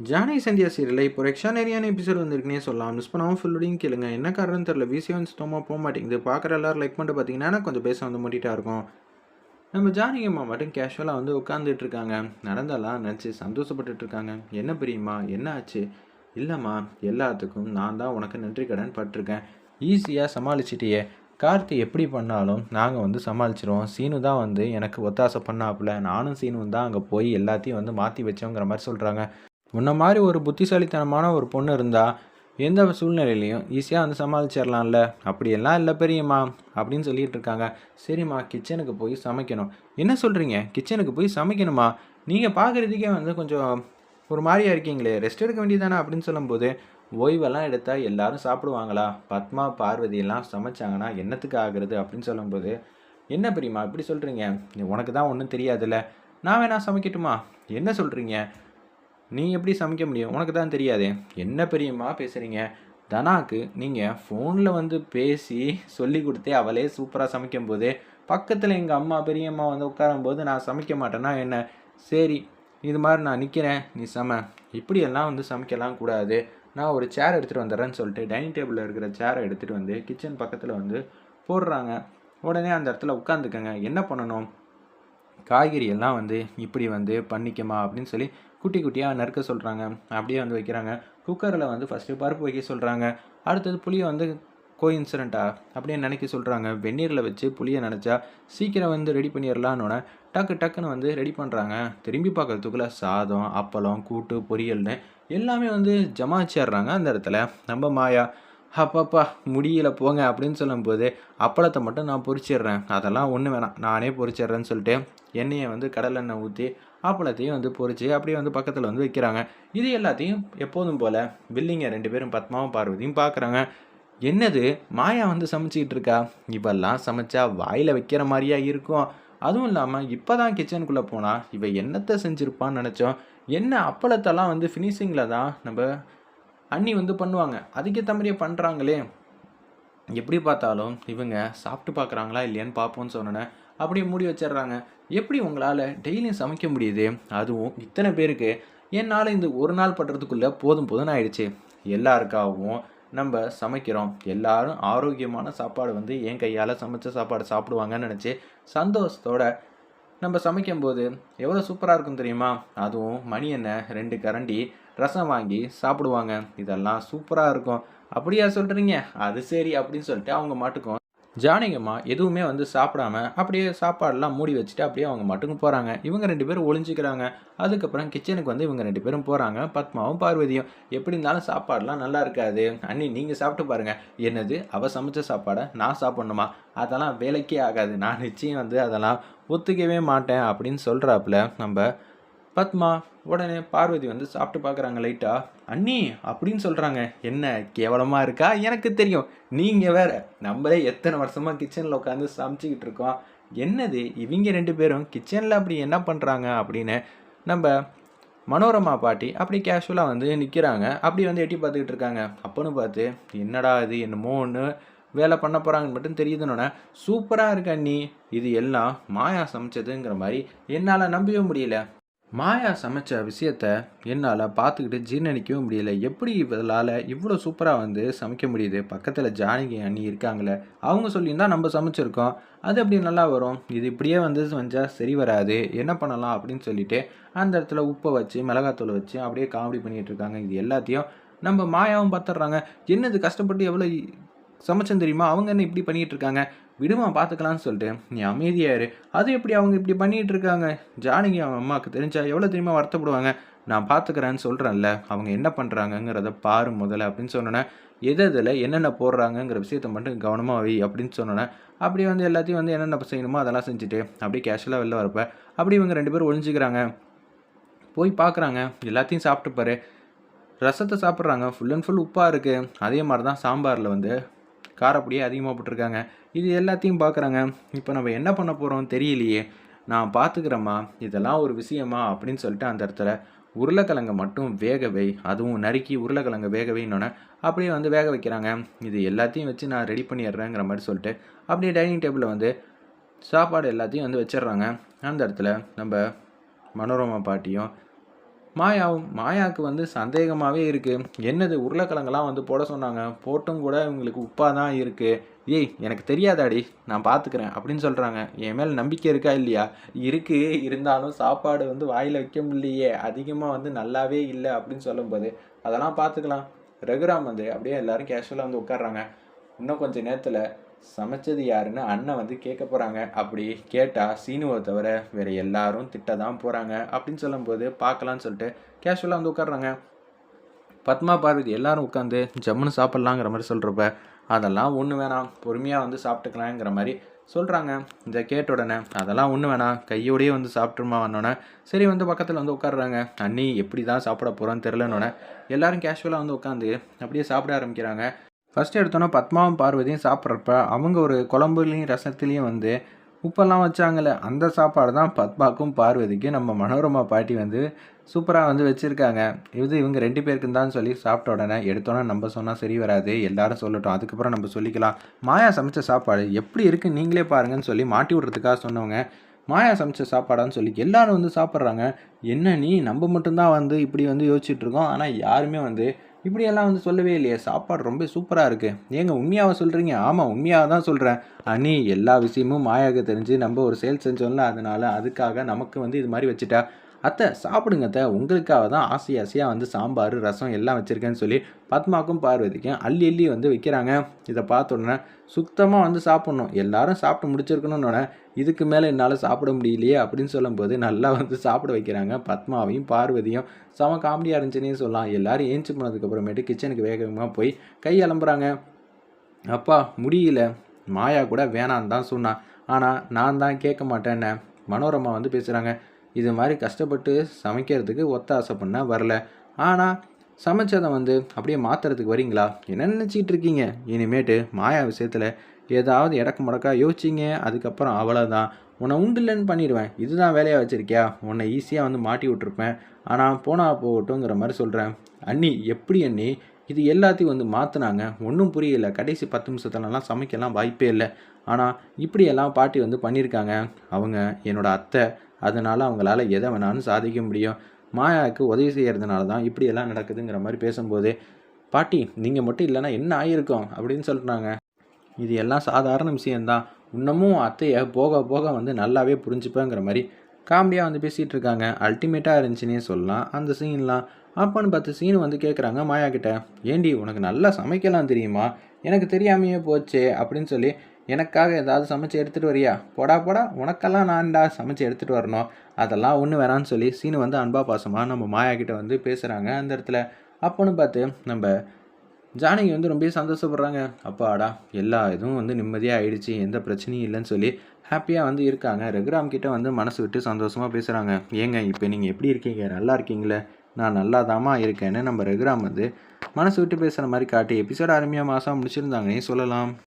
Johnny Sandhya சீரியலில் இப்போ எக்ஸ்ட்ரானரியான episode வந்திருக்குனே சொல்லலாம். மிஸ் பண்ணாமல் ஃபுல்லோடையும் கேளுங்க. என்ன காரணம் தெரில விசியன் சுத்தமாக போக மாட்டேங்குது. பார்க்குற எல்லாரும் லைக் பண்ணிட்டு பார்த்தீங்கன்னா கொஞ்சம் பேச வந்து மூட்டிட்டா இருக்கும். நம்ம ஜானகி அம்மா மட்டும் கேஷுவலாக வந்து உட்காந்துட்டு இருக்காங்க. நடந்தெல்லாம் நினச்சி சந்தோஷப்பட்டுட்டு இருக்காங்க. என்ன பிரியுமா? என்ன ஆச்சு? இல்லைம்மா எல்லாத்துக்கும் நான் தான் உனக்கு நன்றி கடன் பட்டிருக்கேன். ஈஸியாக சமாளிச்சிட்டியே. கார்த்தி எப்படி பண்ணாலும் நாங்கள் வந்து சமாளிச்சிருவோம். சீனு தான் வந்து எனக்கு ஒத்தாசை பண்ணாப்புல. நானும் சீனும் தான் அங்கே போய் எல்லாத்தையும் வந்து மாற்றி வச்சோங்கிற மாதிரி சொல்கிறாங்க உன்ன மாதிரி ஒரு புத்திசாலித்தனமான ஒரு பொண்ணு இருந்தால் எந்த சூழ்நிலையிலையும் ஈஸியாக வந்து சமாளிச்சிடலாம்ல அப்படியெல்லாம் இல்லை பெரியம்மா அப்படின்னு சொல்லிட்டு இருக்காங்க. சரிம்மா கிச்சனுக்கு போய் சமைக்கணும். என்ன சொல்கிறீங்க கிச்சனுக்கு போய் சமைக்கணுமா? நீங்கள் பார்க்குறதுக்கே வந்து கொஞ்சம் ஒரு மாதிரியா இருக்கீங்களே. ரெஸ்ட் எடுக்க வேண்டியதானே அப்படின்னு சொல்லும்போது ஓய்வெல்லாம் எடுத்தால் எல்லாரும் சாப்பிடுவாங்களா? பத்மா பார்வதி எல்லாம் சமைச்சாங்கன்னா என்னத்துக்கு ஆகுறது அப்படின்னு சொல்லும்போது என்ன பெரியம்மா இப்படி சொல்கிறீங்க உனக்கு தான் ஒன்றும் தெரியாதுல்ல. நான் வேணா சமைக்கட்டுமா? என்ன சொல்கிறீங்க நீ எப்படி சமைக்க முடியும்? உனக்கு தான் தெரியாதே. என்ன பெரியம்மா பேசுகிறீங்க தனாக்கு நீங்கள் ஃபோனில் வந்து பேசி சொல்லி கொடுத்தே அவளே சூப்பராக சமைக்கும்போது பக்கத்தில் எங்கள் அம்மா பெரியம்மா வந்து உட்காரும்போது நான் சமைக்க மாட்டேன்னா என்ன? சரி இது மாதிரி நான் நிற்கிறேன் நீ சம. இப்படியெல்லாம் வந்து சமைக்கலாம் கூடாது. நான் ஒரு சேர் எடுத்துகிட்டு வந்துடுறேன்னு சொல்லிட்டு டைனிங் டேபிளில் இருக்கிற சேரை எடுத்துகிட்டு வந்து கிச்சன் பக்கத்தில் வந்து போடுறாங்க. உடனே அந்த இடத்துல உட்காந்துக்கங்க என்ன பண்ணணும்? காய்கறி எல்லாம் வந்து இப்படி வந்து பண்ணிக்கமா அப்படின்னு சொல்லி குட்டி குட்டியாக நறுக்க சொல்கிறாங்க அப்படியே வந்து வைக்கிறாங்க. குக்கரில் வந்து ஃபஸ்ட்டு பருப்பு வைக்க சொல்கிறாங்க அடுத்தது புளியை வந்து கோ இன்சிடெண்ட்டா அப்படின்னு நினைக்க சொல்கிறாங்க வெந்நீரில் வச்சு புளியை நினச்சா சீக்கிரம் வந்து ரெடி பண்ணிடலான்னு டக்கு டக்குன்னு வந்து ரெடி பண்ணுறாங்க திரும்பி பார்க்கறதுக்குள்ளே சாதம் அப்பளம் கூட்டு பொரியல்னு எல்லாமே வந்து ஜமாச்சிடுறாங்க அந்த இடத்துல. நம்ம மாயா அப்பப்பா முடியல போங்க அப்படின்னு சொல்லும்போது அப்பளத்தை மட்டும் நான் பொறிச்சிடுறேன் அதெல்லாம் ஒன்று வேணாம். நானே பொறிச்சிடுறேன்னு சொல்லிட்டு எண்ணெயை வந்து கடலெண்ணெய் ஊற்றி அப்பளத்தையும் வந்து பொறிச்சு அப்படியே வந்து பக்கத்தில் வந்து வைக்கிறாங்க. இது எல்லாத்தையும் எப்போதும் போல் வில்லிங்க ரெண்டு பேரும் பத்மாவும் பார்வதியும் பார்க்குறாங்க என்னது? மாயா வந்து சமைச்சிக்கிட்டு இருக்கா? இவெல்லாம் சமைச்சா வாயில் வைக்கிற மாதிரியா இருக்கும். அதுவும் இல்லாமல் இப்போ தான் கிச்சனுக்குள்ளே போனால் இவ என்னத்தை செஞ்சுருப்பான்னு நினச்சோம். என்ன அப்பளத்தெல்லாம் வந்து ஃபினிஷிங்கில் தான் நம்ம அண்ணி வந்து பண்ணுவாங்க. அதுக்கேற்ற மாதிரியே பண்ணுறாங்களே எப்படி பார்த்தாலும் இவங்க சாப்பிட்டு பார்க்குறாங்களா இல்லையான்னு பார்ப்போம்னு சொன்னேன் அப்படியே மூடி வச்சிடுறாங்க. எப்படி உங்களால் டெய்லியும் சமைக்க முடியுது? அதுவும் இத்தனை பேருக்கு என்னால் இந்த ஒரு நாள் பண்ணுறதுக்குள்ளே போதும் போதும் ஆயிடுச்சு. எல்லாருக்காகவும் நம்ம சமைக்கிறோம். எல்லாரும் ஆரோக்கியமான சாப்பாடு வந்து என் கையால் சமைச்ச சாப்பாடு சாப்பிடுவாங்கன்னு நினச்சி சந்தோஷத்தோட நம்ம சமைக்கும்போது எவ்வளோ சூப்பராக இருக்கும் தெரியுமா? அதுவும் மணி எண்ணெய் ரெண்டு கரண்டி ரசம் வாங்கி சாப்பிடுவாங்க. இதெல்லாம் சூப்பராக இருக்கும். அப்படியா சொல்கிறீங்க அது சரி அப்படின்னு சொல்லிட்டு அவங்க மாட்டுக்கும் ஜானகியம்மா எதுவுமே வந்து சாப்பிடாம அப்படியே சாப்பாடெல்லாம் மூடி வச்சுட்டு அப்படியே அவங்க மட்டுக்கும் போகிறாங்க இவங்க ரெண்டு பேரும் ஒளிஞ்சிக்கிறாங்க. அதுக்கப்புறம் கிச்சனுக்கு வந்து இவங்க ரெண்டு பேரும் போகிறாங்க பத்மாவும் பார்வதியும். எப்படி இருந்தாலும் சாப்பாடெல்லாம் நல்லா இருக்காது. அண்ணி நீங்கள் சாப்பிட்டு பாருங்கள் என்னது? அவள் சமைச்ச சாப்பாடை நான் சாப்பிட்ணுமா? அதெல்லாம் வேலைக்கே ஆகாது. நான் நிச்சயம் வந்து அதெல்லாம் ஒத்துக்கவே மாட்டேன் அப்படின்னு சொல்கிறாப்புல நம்ம பத்மா. உடனே பார்வதி வந்து சாப்பிட்டு பார்க்குறாங்க லைட்டாக அண்ணி அப்படின்னு சொல்கிறாங்க என்ன கேவலமாக இருக்கா? எனக்கு தெரியும். நீங்கள் வேற நம்மளே எத்தனை வருஷமாக கிச்சனில் உட்காந்து சமைச்சிக்கிட்டு இருக்கோம். என்னது இவங்க ரெண்டு பேரும் கிச்சனில் அப்படி என்ன பண்ணுறாங்க அப்படின்னு நம்ம மனோரமா பாட்டி அப்படி கேஷுவலாக வந்து நிற்கிறாங்க அப்படி வந்து எட்டி பார்த்துக்கிட்டு இருக்காங்க. அப்போன்னு பார்த்து என்னடா இது என்னமோ ஒன்று வேலை பண்ண போகிறாங்கன்னு மட்டும் தெரியுதுன்னொன்னே சூப்பராக இருக்கு அண்ணி. இது எல்லாம் மாயா சமைச்சதுங்கிற மாதிரி என்னால் நம்பவே முடியல. மாயா சமைச்ச விஷயத்த என்னால் பார்த்துக்கிட்டு ஜீர்ணிக்கவும் முடியல. எப்படி இதனால் இவ்வளோ சூப்பராக வந்து சமைக்க முடியுது? பக்கத்தில் ஜானகி அண்ணி இருக்காங்களே அவங்க சொல்லியிருந்தால் நம்ம சமைச்சிருக்கோம். அது அப்படி நல்லா வரும்? இது இப்படியே வந்து செஞ்சால் சரி வராது. என்ன பண்ணலாம் அப்படின்னு சொல்லிட்டு அந்த இடத்துல உப்பை வச்சு மிளகாத்தூளை வச்சு அப்படியே காமெடி பண்ணிகிட்டு இருக்காங்க. இது எல்லாத்தையும் நம்ம மாயாவும் பார்த்துட்றாங்க. என்னது கஷ்டப்பட்டு எவ்வளோ சமைச்சேன் தெரியுமா? அவங்க என்ன இப்படி பண்ணிகிட்டு இருக்காங்க விடுமா பார்த்துக்கலான்னு சொல்லிட்டு. நீ அமைதியாரு அது எப்படி அவங்க இப்படி பண்ணிகிட்டு இருக்காங்க ஜானகி அவன் அம்மாவுக்கு தெரிஞ்சா எவ்வளோ தெரியுமா வருத்தப்படுவாங்க? நான் பார்த்துக்கிறேன்னு சொல்கிறேன்ல அவங்க என்ன பண்ணுறாங்கங்கிறத பாரு முதல்ல அப்படின்னு சொன்னோன்னே எது இதில் என்னென்ன போடுறாங்கங்கிற விஷயத்த மட்டும் கவனமாக வை அப்படின்னு சொன்னோன்னே அப்படி வந்து எல்லாத்தையும் வந்து என்னென்ன செய்யணுமோ அதெல்லாம் செஞ்சுட்டு அப்படியே கேஷுவலாக வெளில வரப்ப அப்படி இவங்க ரெண்டு பேரும் ஒழிஞ்சிக்கிறாங்க போய் பார்க்குறாங்க. எல்லாத்தையும் சாப்பிட்டுப்பாரு ரசத்தை சாப்பிட்றாங்க. ஃபுல் அண்ட் ஃபுல் உப்பாக இருக்குது அதே மாதிரி தான் சாம்பாரில் வந்து காரப்பொடியே அதிகமாக போட்டிருக்காங்க. இது எல்லாத்தையும் பார்க்குறாங்க இப்போ நம்ம என்ன பண்ண போகிறோம் தெரியலையே. நான் பார்த்துக்கிறேம்மா இதெல்லாம் ஒரு விஷயமா அப்படின்னு சொல்லிட்டு அந்த இடத்துல உருளைக்கிழங்கை மட்டும் வேக வை. அதுவும் நறுக்கி உருளைக்கிழங்கை வேகவைன்னொன்னே அப்படியே வந்து வேக வைக்கிறாங்க. இது எல்லாத்தையும் வச்சு நான் ரெடி பண்ணிடுறேங்கிற மாதிரி சொல்லிட்டு அப்படியே டைனிங் டேபிளில் வந்து சாப்பாடு எல்லாத்தையும் வந்து வச்சிடுறாங்க. அந்த இடத்துல நம்ம மனோரமா பாட்டியும் மாயாவும் மாயாவுக்கு வந்து சந்தேகமாகவே இருக்குது என்னது உருளைக்கிழங்கெல்லாம் வந்து போட சொன்னாங்க. போட்டும் கூட இவங்களுக்கு உப்பாக தான் இருக்குது ஏய் எனக்கு தெரியாதாடி நான் பார்த்துக்கிறேன் அப்படின்னு சொல்கிறாங்க என் மேல் நம்பிக்கை இருக்கா இல்லையா? இருக்குது இருந்தாலும் சாப்பாடு வந்து வாயில் வைக்க முடியலையே. அதிகமாக வந்து நல்லாவே இல்லை அப்படின்னு சொல்லும்போது அதெல்லாம் பார்த்துக்கலாம் ரகுராம் வந்து அப்படியே எல்லாரும் கேஷுவலாக வந்து உட்காடுறாங்க இன்னும் கொஞ்சம் நேரத்தில் சமைச்சது யாருன்னு அண்ணன் வந்து கேட்க போகிறாங்க அப்படி கேட்டால் சீனுவை தவிர வேறு எல்லாரும் திட்ட தான் போகிறாங்க அப்படின்னு சொல்லும்போது பார்க்கலான்னு சொல்லிட்டு கேஷுவலாக வந்து உட்காடுறாங்க பத்மா பார்வதி எல்லாரும் உட்காந்து ஜம்முன்னு சாப்பிட்லாங்கிற மாதிரி சொல்கிறப்ப அதெல்லாம் ஒன்று வேணாம். பொறுமையாக வந்து சாப்பிட்டுக்கலாங்கிற மாதிரி சொல்கிறாங்க இந்த கேட்ட உடனே அதெல்லாம் ஒன்று வேணாம். கையோடையே வந்து சாப்பிட்டுருமா? வந்தோடனே சரி வந்து பக்கத்தில் வந்து உட்காடுறாங்க அண்ணி எப்படி தான் சாப்பிட போகிறோன்னு தெரிலனோடனே எல்லாரும் கேஷுவலாக வந்து உட்காந்து அப்படியே சாப்பிட ஆரம்பிக்கிறாங்க. ஃபஸ்ட்டு எடுத்தோன்னே பத்மாவும் பார்வதியும் சாப்பிட்றப்ப அவங்க ஒரு குழம்புலையும் ரசத்துலேயும் வந்து உப்பெல்லாம் வச்சாங்கல்ல அந்த சாப்பாடு தான் பத்மாக்கும் பார்வதிக்கும் நம்ம மனோரமா பாட்டி வந்து சூப்பராக வந்து வச்சுருக்காங்க. இது இவங்க ரெண்டு பேருக்கு தான் சொல்லி சாப்பிட்ட உடனே எடுத்தோன்னே நம்ம சொன்னால் சரி வராது எல்லாரும் சொல்லட்டும். அதுக்கப்புறம் நம்ம சொல்லிக்கலாம். மாயா சமைச்ச சாப்பாடு எப்படி இருக்குது நீங்களே பாருங்கன்னு சொல்லி மாட்டி விட்றதுக்காக சொன்னவங்க மாயா சமைச்ச சாப்பாடான்னு சொல்லி எல்லாரும் வந்து சாப்பிட்றாங்க. என்ன நீ நம்ம மட்டும்தான் வந்து இப்படி வந்து யோசிச்சுட்ருக்கோம் ஆனால் யாருமே வந்து இப்படியெல்லாம் வந்து சொல்லவே இல்லையே. சாப்பாடு ரொம்ப சூப்பராக இருக்குது ஏங்க உண்மையாக சொல்கிறீங்க ஆமாம் உண்மையாக தான் சொல்கிறேன் அண்ணி எல்லா விஷயமும் மாயாவுக்கு தெரிஞ்சு நம்ம ஒரு சேல் செஞ்சோம்ல அதனால் அதுக்காக நமக்கு வந்து இது மாதிரி வச்சுட்டா அத்தை சாப்பிடுங்க அத்தை. உங்களுக்காக தான் ஆசை ஆசையாக வந்து சாம்பார் ரசம் எல்லாம் வச்சுருக்கேன்னு சொல்லி பத்மாக்கும் பார்வதிக்கும் அள்ளி அள்ளி வந்து வைக்கிறாங்க. இதை பார்த்த உடனே சுத்தமாக வந்து சாப்பிட்ணும். எல்லாரும் சாப்பிட்டு முடிச்சிருக்கணும்னு இதுக்கு மேலே என்னால் சாப்பிட முடியலையே அப்படின்னு சொல்லும்போது நல்லா வந்து சாப்பிட வைக்கிறாங்க பத்மாவையும் பார்வதியும். செம காமெடியாக இருந்துச்சுன்னே சொல்லலாம். எல்லோரும் ஏஞ்சி போனதுக்கப்புறமேட்டு கிச்சனுக்கு வேகமாக போய் கை அலம்புறாங்க. அப்பா முடியல. மாயா கூட வேணான்னு தான் சொன்னான். ஆனால் நான் தான் கேட்க மாட்டேன்னு. மனோரமா வந்து பேசுகிறாங்க இது மாதிரி கஷ்டப்பட்டு சமைக்கிறதுக்கு ஒத்தாசை பண்ண வரல. ஆனால் சமைச்சதை வந்து அப்படியே மாற்றுறதுக்கு வரீங்களா? என்ன நினச்சிக்கிட்டு இருக்கீங்க? இனிமேட்டு மாயா விஷயத்தில் ஏதாவது இடக்கு முடக்கா யோசிச்சிங்க. அதுக்கப்புறம் அவ்வளோதான் உன்னை உண்டுலன்னு பண்ணிடுவேன். இதுதான் வேலையாக வச்சுருக்கியா? உன்னை ஈஸியாக வந்து மாட்டி விட்ருப்பேன் ஆனால் போனா போகட்டுங்கிற மாதிரி சொல்கிறேன் அண்ணி எப்படி அண்ணி? இது எல்லாத்தையும் வந்து மாற்றினாங்க ஒன்றும் புரியல. கடைசி பத்து நிமிஷத்துலலாம் சமைக்கலாம் வாய்ப்பே இல்லை. ஆனால் இப்படியெல்லாம் பாட்டி வந்து பண்ணியிருக்காங்க. அவங்க என்னோடய அத்தை அதனால் அவங்களால எதை வேணாலும் சாதிக்க முடியும். மாயாவுக்கு உதவி செய்கிறதுனால தான் இப்படியெல்லாம் நடக்குதுங்கிற மாதிரி பேசும்போது பாட்டி நீங்கள் மட்டும் இல்லைன்னா என்ன ஆகியிருக்கோம் அப்படின்னு சொல்கிறாங்க இது எல்லாம் சாதாரண விஷயந்தான் இன்னமும் அத்தையை போக போக வந்து நல்லாவே புரிஞ்சுப்பேங்கிற மாதிரி காமெடியாக வந்து பேசிகிட்டு இருக்காங்க அல்டிமேட்டாக இருந்துச்சுன்னே சொல்லலாம். அந்த சீன்லாம் அப்போன்னு பார்த்து சீனு வந்து கேட்குறாங்க மாயா கிட்ட. ஏண்டி உனக்கு நல்லா சமைக்கலாம் தெரியுமா? எனக்கு தெரியாமையே போச்சே அப்படின்னு சொல்லி எனக்காக ஏதாவது சமைச்சு எடுத்துகிட்டு வரியா? போடா போடா. உனக்கெல்லாம் நான்டா சமைச்சு எடுத்துகிட்டு வரணும். அதெல்லாம் ஒன்று வேணான்னு சொல்லி சீனு வந்து அன்பா பாசமாக நம்ம மாயா கிட்ட வந்து பேசுகிறாங்க அந்த இடத்துல அப்போன்னு பார்த்து நம்ம ஜானகி வந்து ரொம்ப சந்தோஷப்படுறாங்க. அப்பாடா எல்லா இதுவும் வந்து நிம்மதியாக ஆயிடுச்சு. எந்த பிரச்சனையும் இல்லைன்னு சொல்லி ஹாப்பியாக வந்து இருக்காங்க. ரகுராம் கிட்ட வந்து மனசு விட்டு சந்தோஷமாக பேசுகிறாங்க ஏங்க இப்போ நீங்கள் எப்படி இருக்கீங்க? நல்லா இருக்கீங்களே? நான் நல்லா தாமா இருக்கேன்னு நம்ம ரகுராம் வந்து மனசு விட்டு பேசுகிற மாதிரி காட்டி எபிசோட் அருமையாக மாதம் முடிச்சிருந்தாங்கன்னே சொல்லலாம்.